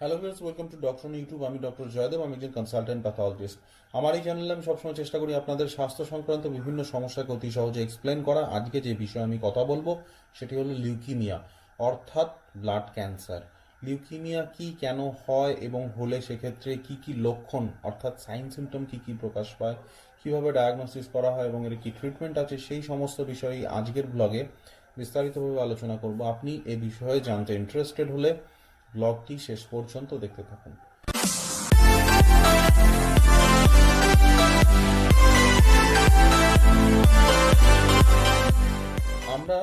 Hello viewers welcome to doctor YouTube আমি doctor Joydev আমি একজন কনসালটেন্ট প্যাথোলজিস্ট আমার এই চ্যানেলে আমি সবসময় চেষ্টা করি আপনাদের স্বাস্থ্য সংক্রান্ত বিভিন্ন সমস্যাকে অতি সহজে এক্সপ্লেন করা। আজকে যে বিষয়ে আমি কথা বলব, সেটি হলো লিউকিমিয়া অর্থাৎ ব্লাড ক্যান্সার লিউকিমিয়া কি, কেন হয় এবং হলে সেক্ষেত্রে কি কি লক্ষণ, অর্থাৎ সাইন সিমটম কি কি প্রকাশ পায়, কীভাবে ডায়াগনোসিস করা হয় এবং এর কি ট্রিটমেন্ট আছে, সেই সমস্ত বিষয়ে আজকের ব্লগে বিস্তারিতভাবে আলোচনা করব। আপনি এ বিষয়ে জানতে ইন্টারেস্টেড হলে ব্লগটি শেষ পর্যন্ত দেখতে থাকুন। আমরা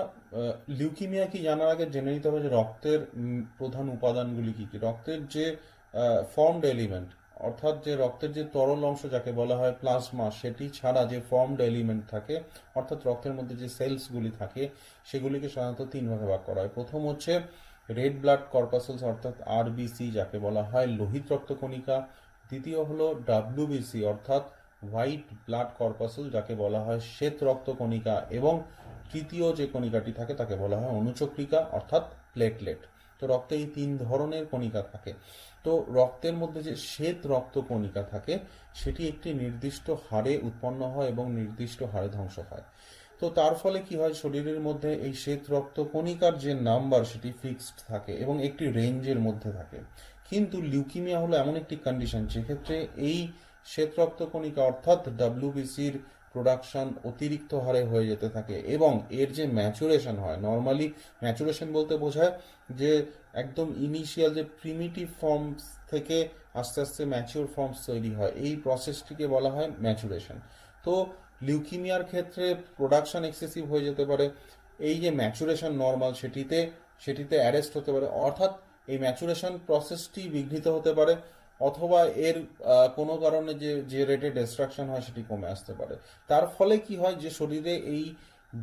লিউকিমিয়া কি জানার আগে জেনে নিতে হবে যে রক্তের প্রধান উপাদানগুলি কি কি? রক্তের যে ফর্মড এলিমেন্ট অর্থাৎ যে রক্তের যে তরল অংশ যাকে বলা হয় প্লাজমা সেটি ছাড়া যে ফর্মড এলিমেন্ট থাকে, অর্থাৎ রক্তের মধ্যে যে সেলসগুলি থাকে, সেগুলিকে সাধারণত তিন ভাগে ভাগ করা হয়। প্রথম হচ্ছে রেড ব্লাড কর্পাসেলস অর্থাৎ আরবিসি যাকে বলা হয় লোহিত রক্তকণিকা। দ্বিতীয় হলো ডাব্লিউবিসি অর্থাৎ হোয়াইট ব্লাড কর্পাসেল যাকে বলা হয় শ্বেত রক্তকণিকা এবং তৃতীয় যে কণিকাটি থাকে তাকে বলা হয় অনুচক্রিকা অর্থাৎ প্লেটলেট। তো রক্তে এই তিন ধরনের কণিকা থাকে। তো রক্তের মধ্যে যে শ্বেত রক্ত কণিকা থাকে, সেটি একটি নির্দিষ্ট হারে উৎপন্ন হয় এবং নির্দিষ্ট হারে ধ্বংস হয়। তো তার ফলে কি হয়? শরীরের মধ্যে এই শ্বেত রক্ত কণিকার যে নাম্বার, সেটি ফিক্সড থাকে এবং একটি রেঞ্জের মধ্যে থাকে। কিন্তু লিউকিমিয়া হলো এমন একটি কন্ডিশন যেক্ষেত্রে এই শ্বেত রক্ত কণিকা অর্থাৎ ডাব্লিউবিসির প্রোডাকশন অতিরিক্ত হারে হয়ে যেতে থাকে এবং এর যে ম্যাচুরেশন হয় নর্মালি ম্যাচুরেশন বলতে বোঝায় যে একদম ইনিশিয়াল যে প্রিমিটিভ ফর্মস থেকে আস্তে আস্তে ম্যাচিওর ফর্মস তৈরি হয়। এই প্রসেসটিকে বলা হয় ম্যাচুরেশন তো লিউকিমিয়ার ক্ষেত্রে প্রোডাকশন এক্সেসিভ হয়ে যেতে পারে। এই যে ম্যাচুরেশন নর্মাল সেটিতে সেটিতে অ্যারেস্ট হতে পারে। অর্থাৎ এই ম্যাচুরেশন প্রসেসটি বিঘ্নিত হতে পারে অথবা এর কোনো কারণে যে যে রেটে ডিস্ট্রাকশন হয় সেটি কমে আসতে পারে। তার ফলে কি হয় যে শরীরে এই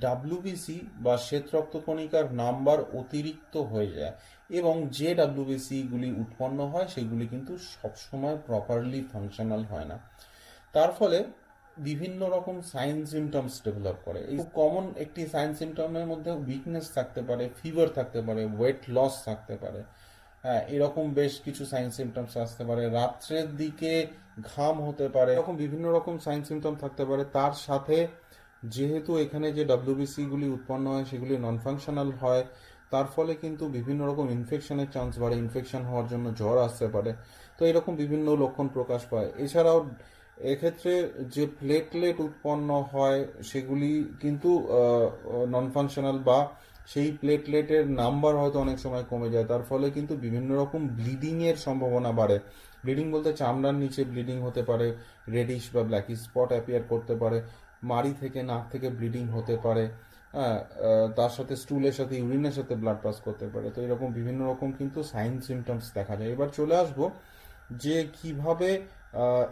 ডাব্লিউবিসি বা শ্বেত রক্তকণিকার নাম্বার অতিরিক্ত হয়ে যায় এবং যে ডাব্লিউবিসি গুলি উৎপন্ন হয়, সেগুলি কিন্তু সবসময় প্রপারলি ফাংশনাল হয় না। তার ফলে বিভিন্ন রকম সাইন সিমটমস ডেভেলপ করে। এই কমন একটি সাইন সিমটমের মধ্যে উইকনেস থাকতে পারে ফিভার থাকতে পারে ওয়েট লস থাকতে পারে। হ্যাঁ এরকম বেশ কিছু সাইন সিমটমস আসতে পারে। রাত্রের দিকে ঘাম হতে পারে, এরকম বিভিন্ন রকম সাইন সিমটম থাকতে পারে। তার সাথে যেহেতু এখানে যে ডাব্লিউবিসি গুলি উৎপন্ন হয়, সেগুলি নন ফাংশনাল হয়, তার ফলে কিন্তু বিভিন্ন রকম ইনফেকশনের চান্স বাড়ে। ইনফেকশন হওয়ার জন্য জ্বর আসতে পারে। তো এরকম বিভিন্ন লক্ষণ প্রকাশ পায়। এছাড়াও এক্ষেত্রে যে প্লেটলেট উৎপন্ন হয়, সেগুলি কিন্তু নন ফাংশনাল বা সেই প্লেটলেটের নাম্বার হয়তো অনেক সময় কমে যায়। তার ফলে কিন্তু বিভিন্ন রকম ব্লিডিং এর সম্ভাবনা বাড়ে। ব্লিডিং বলতে চামড়ার নিচে ব্লিডিং হতে পারে রেডিশ বা ব্ল্যাকিশ স্পট অ্যাপিয়ার করতে পারে, মাড়ি থেকে নাক থেকে ব্লিডিং হতে পারে হ্যাঁ তার সাথে স্টুলের সাথে ইউরিনের সাথে ব্লাড পাস করতে পারে। তো এরকম বিভিন্ন রকম কিন্তু সাইন সিমটমস দেখা যায়। এবার চলে আসব যে কীভাবে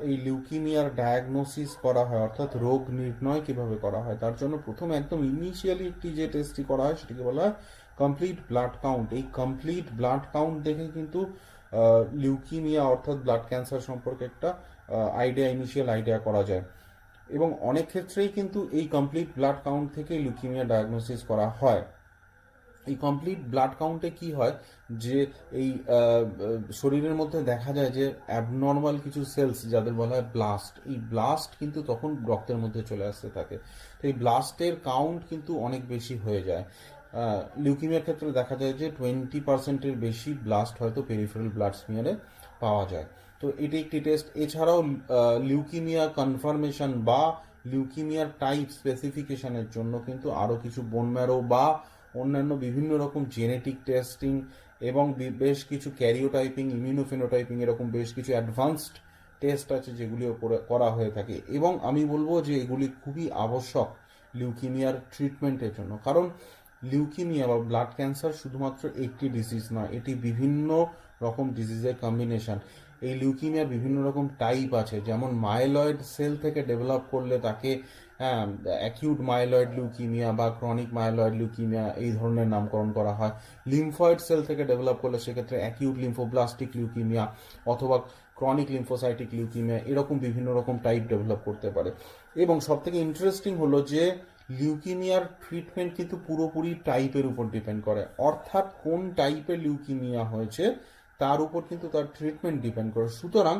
এই লিউকিমিয়ার ডায়াগনোসিস করা হয়, অর্থাৎ রোগ নির্ণয় কীভাবে করা হয়, তার জন্য প্রথমে একদম ইনিশিয়ালি একটি যে টেস্টটি করা হয়, সেটিকে বলা হয় কমপ্লিট ব্লাড কাউন্ট এই কমপ্লিট ব্লাড কাউন্ট দেখে কিন্তু লিউকিমিয়া অর্থাৎ ব্লাড ক্যান্সার সম্পর্কে একটা আইডিয়া ইনিশিয়াল আইডিয়া করা যায়। এবং অনেক ক্ষেত্রেই কিন্তু এই কমপ্লিট ব্লাড কাউন্ট থেকে লিউকিমিয়া ডায়াগনোসিস করা হয়। এই কমপ্লিট ব্লাড কাউন্টে কি হয়? যে এই শরীরের মধ্যে দেখা যায় যে অ্যাবনর্মাল কিছু সেলস যাদের বলা হয় ব্লাস্ট এই ব্লাস্ট কিন্তু তখন রক্তের মধ্যে চলে আসতে থাকে। তো এই ব্লাস্টের কাউন্ট কিন্তু অনেক বেশি হয়ে যায়। লিউকিমিয়ার ক্ষেত্রে দেখা যায় যে টোয়েন্টি পার্সেন্টের বেশি ব্লাস্ট হয়তো পেরিফেরাল ব্লাড স্মিয়ারে পাওয়া যায়। তো এটি একটি টেস্ট এছাড়াও লিউকিমিয়া কনফার্মেশন বা লিউকিমিয়ার টাইপ স্পেসিফিকেশনের জন্য কিন্তু আরও কিছু বোন ম্যারো বা অন্যান্য বিভিন্ন রকম জেনেটিক টেস্টিং এবং বেশ কিছু ক্যারিওটাইপিং ইমিউনোফিনোটাইপিং এরকম বেশ কিছু অ্যাডভান্সড টেস্ট আছে যেগুলি ওপরে- করা হয়ে থাকে। এবং আমি বলব যে এগুলি খুবই আবশ্যক লিউকিমিয়ার ট্রিটমেন্টের জন্য। কারণ লিউকিমিয়া বা ব্লাড ক্যান্সার শুধুমাত্র একটি ডিজিজ নয়, এটি বিভিন্ন রকম ডিজিজের কম্বিনেশন এই লিউকিমিয়ার বিভিন্ন রকম টাইপ আছে, যেমন মাইলয়েড সেল থেকে ডেভেলপ করলে তাকে হ্যাঁ অ্যাকিউট মাইলয়েড লিউকিমিয়া বা ক্রনিক মাইলয়েড লিউকিমিয়া এই ধরনের নামকরণ করা হয়। লিমফয়েড সেল থেকে ডেভেলপ করলে সেক্ষেত্রে অ্যাকিউট লিম্ফোব্লাস্টিক লিউকিমিয়া অথবা ক্রনিক লিম্ফোসাইটিক লিউকিমিয়া এরকম বিভিন্ন রকম টাইপ ডেভেলপ করতে পারে। এবং সবথেকে ইন্টারেস্টিং হলো যে লিউকিমিয়ার ট্রিটমেন্ট কিন্তু পুরোপুরি টাইপের উপর ডিপেন্ড করে। অর্থাৎ কোন টাইপের লিউকিমিয়া হয়েছে তার উপর কিন্তু তার ট্রিটমেন্ট ডিপেন্ড করে। সুতরাং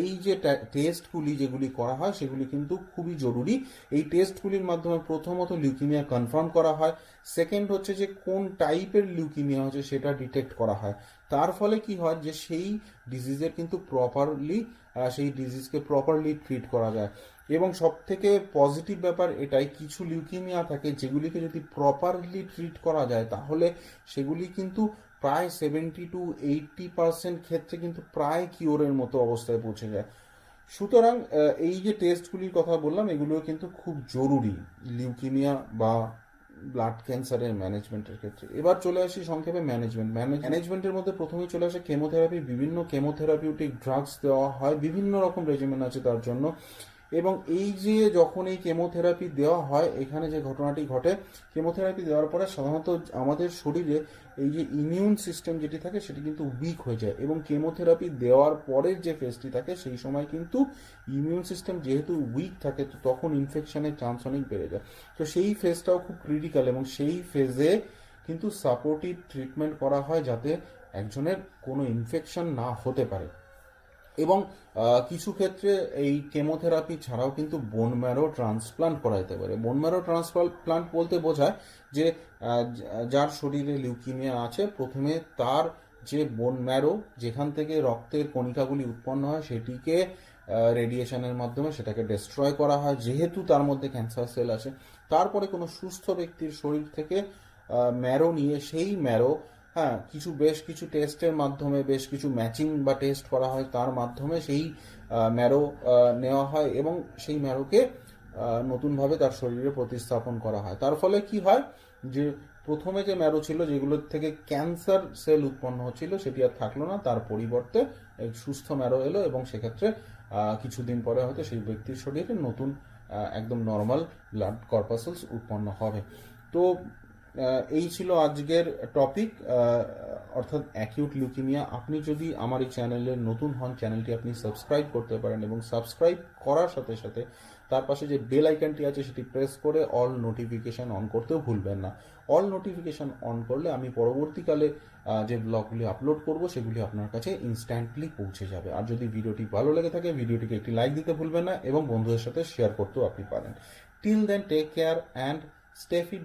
এই যে টেস্টগুলি যেগুলি করা হয়, সেগুলি কিন্তু খুবই জরুরি। এই টেস্টগুলির মাধ্যমে প্রথমত লিউকিমিয়া কনফার্ম করা হয়। সেকেন্ড হচ্ছে যে কোন টাইপের লিউকিমিয়া হচ্ছে সেটা ডিটেক্ট করা হয়। তার ফলে কি হয় যে সেই ডিজিজের কিন্তু প্রপারলি সেই ডিজিজকে প্রপারলি ট্রিট করা যায়। এবং সব থেকে পজিটিভ ব্যাপার এটাই, কিছু লিউকিমিয়া থাকে যেগুলিকে যদি প্রপারলি ট্রিট করা যায়, তাহলে সেগুলি কিন্তু প্রায় সেভেন্টি টু এইটটি পার্সেন্ট ক্ষেত্রে কিন্তু প্রায় কিওরের মতো অবস্থায় পৌঁছে যায়। সুতরাং এই যে টেস্টগুলির কথা বললাম এগুলো কিন্তু খুব জরুরি লিউকিমিয়া বা ব্লাড ক্যান্সারের ম্যানেজমেন্টের ক্ষেত্রে। এবার চলে আসি সংক্ষেপে ম্যানেজমেন্ট ম্যানেজমেন্টের মধ্যে প্রথমেই চলে আসে কেমোথেরাপি বিভিন্ন কেমোথেরাপিউটিক ড্রাগস দেওয়া হয়, বিভিন্ন রকম রেজিমেন্ট আছে তার জন্য। এবং এই যে যখন এই কেমোথেরাপি দেওয়া হয়, এখানে যে ঘটনাটি ঘটে, কেমোথেরাপি দেওয়ার পরে সাধারণত আমাদের শরীরে এই যে ইমিউন সিস্টেম যেটি থাকে, সেটি কিন্তু উইক হয়ে যায় এবং কেমোথেরাপি দেওয়ার পরের যে ফেজটি থাকে, সেই সময় কিন্তু ইমিউন সিস্টেম যেহেতু উইক থাকে, তো তখন ইনফেকশনের চান্স অনেক বেড়ে যায়। তো সেই ফেজটাও খুব ক্রিটিক্যাল এবং সেই ফেজে কিন্তু সাপোর্টিভ ট্রিটমেন্ট করা হয় যাতে একজনের কোনো ইনফেকশন না হতে পারে। এবং কিছু ক্ষেত্রে এই কেমোথেরাপি ছাড়াও কিন্তু বোন ম্যারো ট্রান্সপ্লান্ট করা যেতে পারে। বোন ম্যারো ট্রান্সপ্লান্ট বলতে বোঝায় যে যার শরীরে লিউকিমিয়া আছে, প্রথমে তার যে বোন ম্যারো যেখান থেকে রক্তের কণিকাগুলি উৎপন্ন হয়, সেটিকে রেডিয়েশনের মাধ্যমে সেটাকে ডিস্ট্রয় করা হয়, যেহেতু তার মধ্যে ক্যান্সার সেল আছে তারপরে কোনো সুস্থ ব্যক্তির শরীর থেকে ম্যারো নিয়ে সেই ম্যারো হ্যাঁ কিছু বেশ কিছু টেস্টের মাধ্যমে, বেশ কিছু ম্যাচিং বা টেস্ট করা হয় তার মাধ্যমে সেই ম্যারো নেওয়া হয় এবং সেই ম্যারোকে নতুনভাবে তার শরীরে প্রতিস্থাপন করা হয়। তার ফলে কি হয় যে প্রথমে যে ম্যারো ছিল যেগুলোর থেকে ক্যান্সার সেল উৎপন্ন হচ্ছিল সেটি আর থাকল না, তার পরিবর্তে সুস্থ ম্যারো এলো এবং সেক্ষেত্রে কিছুদিন পরে হয়তো সেই ব্যক্তির শরীরে নতুন একদম নর্মাল ব্লাড কর্পাসেলস উৎপন্ন হবে। তো এই ছিল আজকের টপিক অর্থাৎ অ্যাকিউট লিউকিমিয়া আপনি যদি আমার এই চ্যানেলের নতুন হন চ্যানেলটি আপনি সাবস্ক্রাইব করতে পারেন এবং সাবস্ক্রাইব করার সাথে সাথে তার পাশে যে বেল আইকনটি আছে, সেটি প্রেস করে অল নোটিফিকেশন অন করতেও ভুলবেন না। অল নোটিফিকেশন অন করলে আমি পরবর্তীকালে যে ব্লগগুলি আপলোড করব, সেগুলি আপনার কাছে ইনস্ট্যান্টলি পৌঁছে যাবে। আর যদি ভিডিওটি ভালো লেগে থাকে, ভিডিওটিকে একটি লাইক দিতে ভুলবেন না এবং বন্ধুদের সাথে শেয়ার করতেও আপনি পারেন। Till then take care and stay fit